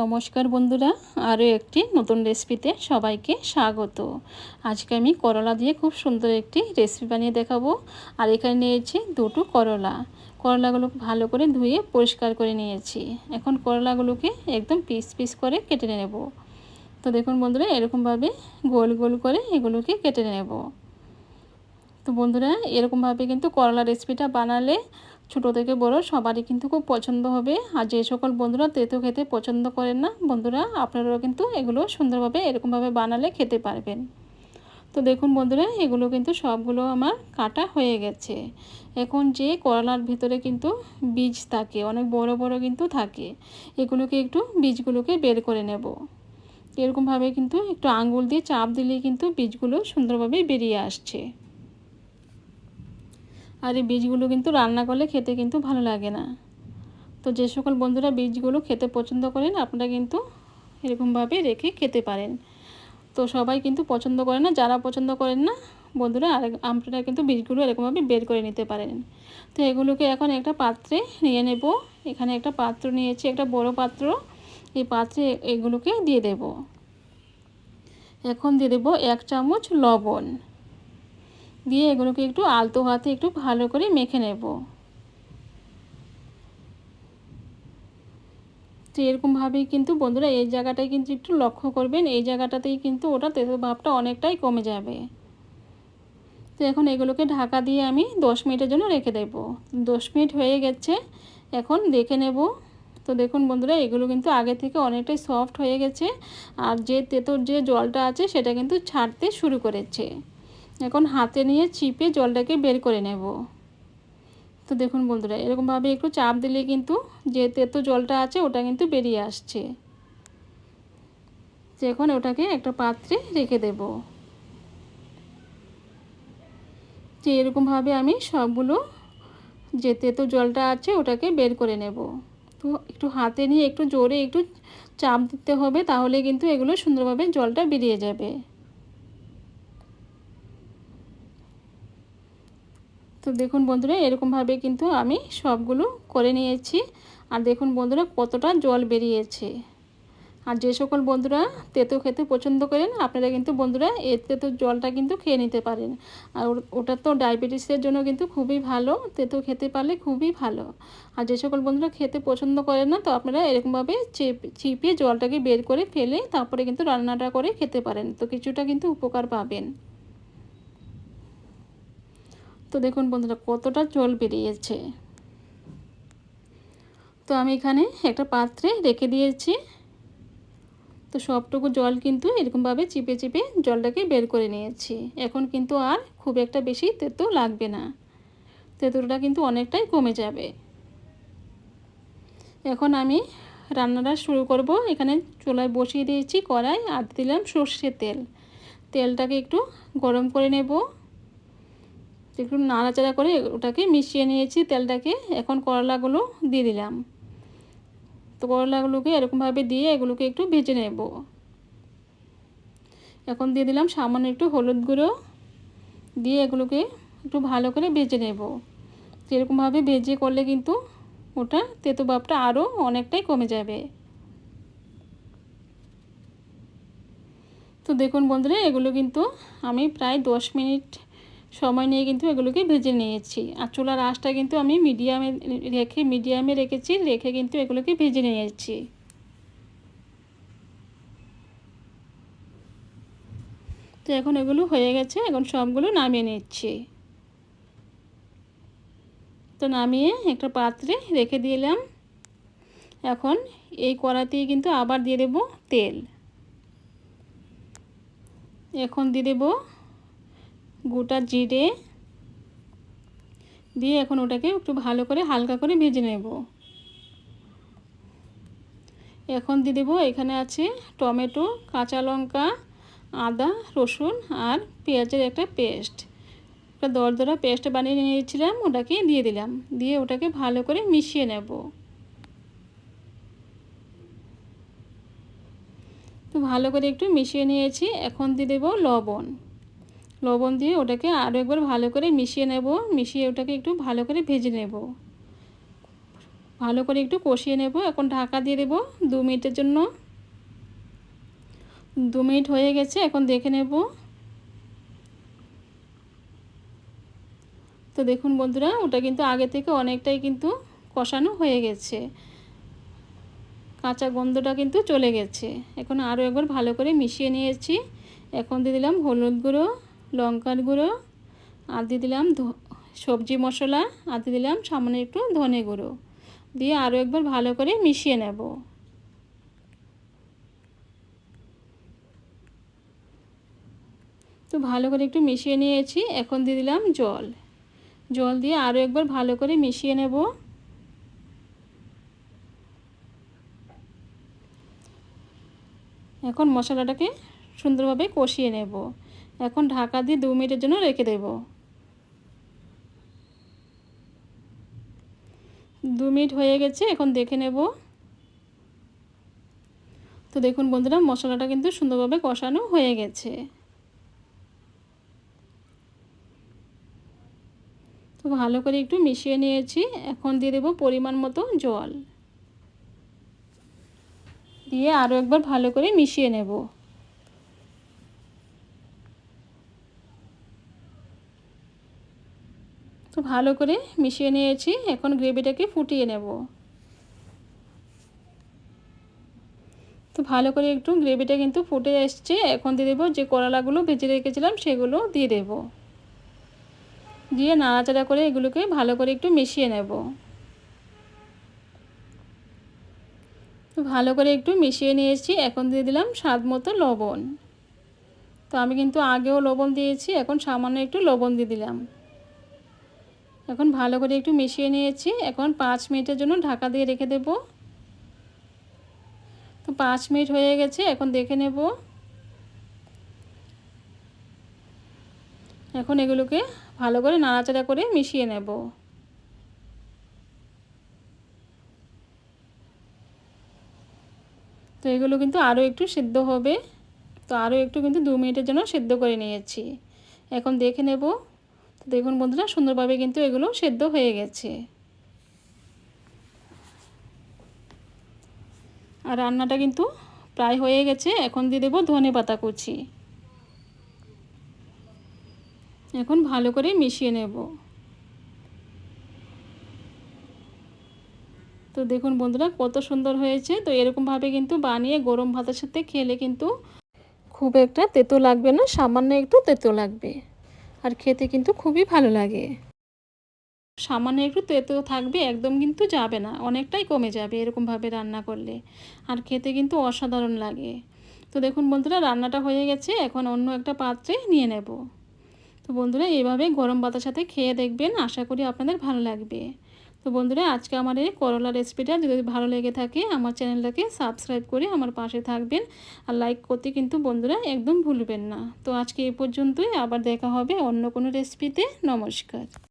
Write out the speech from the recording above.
নমস্কার বন্ধুরা, আরও একটি নতুন রেসিপিতে সবাইকে স্বাগত। আজকে আমি করলা দিয়ে খুব সুন্দর একটি রেসিপি বানিয়ে দেখাবো। আর এখানে নিয়েছি দুটো করলা। করলাগুলো ভালো করে ধুয়ে পরিষ্কার করে নিয়েছি। এখন করলাগুলোকে একদম পিস পিস করে কেটে নেব। তো দেখুন বন্ধুরা, এরকমভাবে গোল গোল করে এগুলোকে কেটে নেব। তো বন্ধুরা, এরকমভাবে কিন্তু করলা রেসিপিটা বানালে ছোটো থেকে বড় সবারই কিন্তু খুব পছন্দ হবে। আর যে সকল বন্ধুরা তেতো খেতে পছন্দ করেন না, বন্ধুরা আপনারাও কিন্তু এগুলো সুন্দরভাবে, এরকমভাবে বানালে খেতে পারবেন। তো দেখুন বন্ধুরা, এগুলো কিন্তু সবগুলো আমার কাটা হয়ে গেছে। এখন যে করলার ভিতরে কিন্তু বীজ থাকে, অনেক বড় বড় কিন্তু থাকে, এগুলোকে একটু বীজগুলোকে বের করে নেব। এরকমভাবে কিন্তু একটু আঙুল দিয়ে চাপ দিলেই কিন্তু বীজগুলো সুন্দরভাবে বেরিয়ে আসছে। আর এই বীজগুলো কিন্তু রান্না করলে খেতে কিন্তু ভালো লাগে না। তো যে সকল বন্ধুরা বীজগুলো খেতে পছন্দ করেন, আপনারা কিন্তু এরকমভাবে রেখে খেতে পারেন। তো সবাই কিন্তু পছন্দ করে না, যারা পছন্দ করেন না, বন্ধুরা, আর আপনারা কিন্তু বীজগুলো এরকমভাবে বের করে নিতে পারেন। তো এগুলোকে এখন একটা পাত্রে নিয়ে নেব। এখানে একটা পাত্র নিয়েছি, একটা বড় পাত্র। এই পাত্রে এগুলোকে দিয়ে দেব। এখন দিয়ে দেবো এক চামচ লবণ। দিয়ে এগুলোকে একটু আলতো হাতে একটু ভালো করে মেখে নেব। তো এরকমভাবেই কিন্তু বন্ধুরা এই জায়গাটায় কিন্তু একটু লক্ষ্য করবেন, এই জায়গাটাতেই কিন্তু ওটা তেতো ভাবটা অনেকটাই কমে যাবে। তো এখন এগুলোকে ঢাকা দিয়ে আমি দশ মিনিটের জন্য রেখে দেব। দশ মিনিট হয়ে গেছে, এখন দেখে নেব। তো দেখুন বন্ধুরা, এগুলো কিন্তু আগে থেকে অনেকটাই সফট হয়ে গেছে, আর যে তেতোর যে জলটা আছে সেটা কিন্তু ছাড়তে শুরু করেছে। এখন হাতে নিয়ে চিপে জলটাকে বের করে নেব। তো দেখুন বন্ধুরা, এরকমভাবে একটু চাপ দিলে কিন্তু যে তেতো জলটা আছে ওটা কিন্তু বেরিয়ে আসছে। তো এখন ওটাকে একটা পাত্রে রেখে দেব। যে এরকমভাবে আমি সবগুলো যে তেতো জলটা আছে ওটাকে বের করে নেব। তো একটু হাতে নিয়ে একটু জোরে একটু চাপ দিতে হবে, তাহলে কিন্তু এগুলো সুন্দরভাবে জলটা বেরিয়ে যাবে। তো দেখুন বন্ধুরা, এরকমভাবে কিন্তু আমি সবগুলো করে নিয়েছি। আর দেখুন বন্ধুরা, কতটা জল বেরিয়েছে। আর যে সকল বন্ধুরা তেতো খেতে পছন্দ করেন, আপনারা কিন্তু বন্ধুরা এর তেতো জলটা কিন্তু খেয়ে নিতে পারেন। আর ওটা তো ডায়াবেটিসের জন্য কিন্তু খুবই ভালো, তেতো খেতে পারলে খুবই ভালো। আর যে সকল বন্ধুরা খেতে পছন্দ করেন না, তো আপনারা এরকমভাবে চিপিয়ে জলটাকে বের করে ফেলে তারপরে কিন্তু রান্নাটা করে খেতে পারেন। তো কিছুটা কিন্তু উপকার পাবেন। তো দেখুন বন্ধুরা, কতটা জল বেরিয়েছে। তো আমি এখানে একটা পাত্রে রেখে দিয়েছি। তো সবটুকু জল কিন্তু এরকমভাবে চিপে চিপে জলটাকে বের করে নিয়েছি। এখন কিন্তু আর খুব একটা বেশি তেঁতো লাগবে না। তেঁতুলটা কিন্তু অনেকটাই কমে যাবে। এখন আমি রান্নাটা শুরু করব। এখানে চুলায় বসিয়ে দিয়েছি কড়াই আর দিলাম সর্ষের তেল। তেলটাকে একটু গরম করে নেব। একটু নাড়াচাড়া করে ওটাকে মিশিয়ে নিয়েছি তেলটাকে। এখন করলাগুলো দিয়ে দিলাম। তো করলাগুলোকে এরকমভাবে দিয়ে এগুলোকে একটু ভেজে নেব। এখন দিয়ে দিলাম সামান্য একটু হলুদ গুঁড়ো। দিয়ে এগুলোকে একটু ভালো করে ভেজে নেব। এরকমভাবে ভেজে করলে কিন্তু ওটা তেতো ভাবটা আরও অনেকটাই কমে যাবে। তো দেখুন বন্ধুরা, এগুলো কিন্তু আমি প্রায় দশ মিনিট সময় নিয়ে কিন্তু এগুলোকে ভেজে নিয়েছি। আর চুলার আঁশটা কিন্তু আমি মিডিয়ামে রেখে, মিডিয়ামে রেখেছি, রেখে কিন্তু এগুলোকে ভেজে নিয়েছি। তো এখন এগুলো হয়ে গেছে, এখন সবগুলো নামিয়ে নিচ্ছি। তো নামিয়ে একটা পাত্রে রেখে দিলাম। এখন এই কড়াতেই কিন্তু আবার দিয়ে দেবো তেল। এখন দিয়ে দেবো গোটা জিরে দিয়ে এখন ওটাকে একটু ভালো করে হালকা করে ভেজে নেব। এখন দিয়ে দেবো, এখানে আছে টমেটো, কাঁচা লঙ্কা, আদা, রসুন আর পেঁয়াজের একটা পেস্ট। একটা দরদরা পেস্ট বানিয়ে নিয়েছিলাম, ওটাকে দিয়ে দিলাম। দিয়ে ওটাকে ভালো করে মিশিয়ে নেব। তো ভালো করে একটু মিশিয়ে নিয়েছি। এখন দিয়ে দেবো লবণ। লবণ দিয়ে ওটাকে আরও একবার ভালো করে মিশিয়ে নেব। মিশিয়ে ওটাকে একটু ভালো করে ভেজে নেব। ভালো করে একটু কষিয়ে নেব। এখন ঢাকা দিয়ে দেবো দু মিনিটের জন্য। দু মিনিট হয়ে গেছে, এখন দেখে নেব। তো দেখুন বন্ধুরা, ওটা কিন্তু আগে থেকে অনেকটাই কিন্তু কষানো হয়ে গেছে। কাঁচা গন্ধটা কিন্তু চলে গেছে। এখন আরও একবার ভালো করে মিশিয়ে নিয়েছি। এখন দিয়ে দিলাম হলুদ গুঁড়ো। লঙ্কার গুঁড়ো, আর দিয়ে দিলাম সবজি মশলা, আর দিয়ে দিলাম সামান্য একটু ধনে গুঁড়ো। দিয়ে আরও একবার ভালো করে মিশিয়ে নেব। তো ভালো করে একটু মিশিয়ে নিয়েছি, এখন দিয়ে দিলাম জল। জল দিয়ে আরও একবার ভালো করে মিশিয়ে নেব। এখন মশলাটাকে সুন্দরভাবে কষিয়ে নেব। এখন ঢাকা দিয়ে দু মিনিটের জন্য রেখে দেব। দু মিনিট হয়ে গেছে, এখন দেখে নেব। তো দেখুন বন্ধুরা, মশলাটা কিন্তু সুন্দরভাবে কষানো হয়ে গেছে। তো ভালো করে একটু মিশিয়ে নিয়েছি, এখন দিয়ে দেবো পরিমাণ মতো জল। দিয়ে আরও একবার ভালো করে মিশিয়ে নেব। তো ভালো করে মিশিয়ে নিয়েছি। এখন গ্রেভিটাকে ফুটিয়ে নেব। তো ভালো করে একটু গ্রেভিটা কিন্তু ফুটে এসছে। এখন দিয়ে দেবো যে করলাগুলো ভেজে রেখেছিলাম সেগুলো দিয়ে দেব। দিয়ে নাড়াচাড়া করে এগুলোকে ভালো করে একটু মিশিয়ে নেব। তো ভালো করে একটু মিশিয়ে নিয়েছি। এখন দিয়ে দিলাম স্বাদ মতো লবণ। তো আমি কিন্তু আগেও লবণ দিয়েছি, এখন সামান্য একটু লবণ দিয়ে দিলাম। এখন ভালো করে একটু মিশিয়ে নিয়েছি। এখন পাঁচ মিনিটের জন্য ঢাকা দিয়ে রেখে দেব। তো পাঁচ মিনিট হয়ে গেছে, এখন দেখে নেব। এখন এগুলোকে ভালো করে নাড়াচাড়া করে মিশিয়ে নেব। তো এগুলো কিন্তু আরও একটু সিদ্ধ হবে। তো আরও একটু কিন্তু দু মিনিটের জন্য সিদ্ধ করে নিয়েছি। এখন দেখে নেব। দেখুন বন্ধুরা, সুন্দরভাবে কিন্তু এগুলো সেদ্ধ হয়ে গেছে। আর রান্নাটা কিন্তু প্রায় হয়ে গেছে। এখন দিয়ে দেবো ধনে পাতা কুচি। এখন ভালো করে মিশিয়ে নেব। তো দেখুন বন্ধুরা, কত সুন্দর হয়েছে। তো এরকমভাবে কিন্তু বানিয়ে গরম ভাতের সাথে খেলে কিন্তু খুব একটা তেতো লাগবে না, সামান্য একটু তেতো লাগবে। আর খেতে কিন্তু খুবই ভালো লাগে। সামান্য একটু তেতো থাকবে, একদম কিন্তু যাবে না, অনেকটাই কমে যাবে এরকমভাবে রান্না করলে। আর খেতে কিন্তু অসাধারণ লাগে। তো দেখুন বন্ধুরা, রান্নাটা হয়ে গেছে, এখন অন্য একটা পাত্রে নিয়ে নেব। তো বন্ধুরা এইভাবে গরম ভাতের সাথে খেয়ে দেখবেন, আশা করি আপনাদের ভালো লাগবে। তো বন্ধুরা, আজকে আমার এই করলা রেসিপিটা যদি ভালো লেগে থাকে, আমার চ্যানেলটাকে সাবস্ক্রাইব করে আমার পাশে থাকবেন। আর লাইক করতে কিন্তু বন্ধুরা একদম ভুলবেন না। তো আজকে এ পর্যন্তই, আবার দেখা হবে অন্য কোনো রেসিপিতে নমস্কার।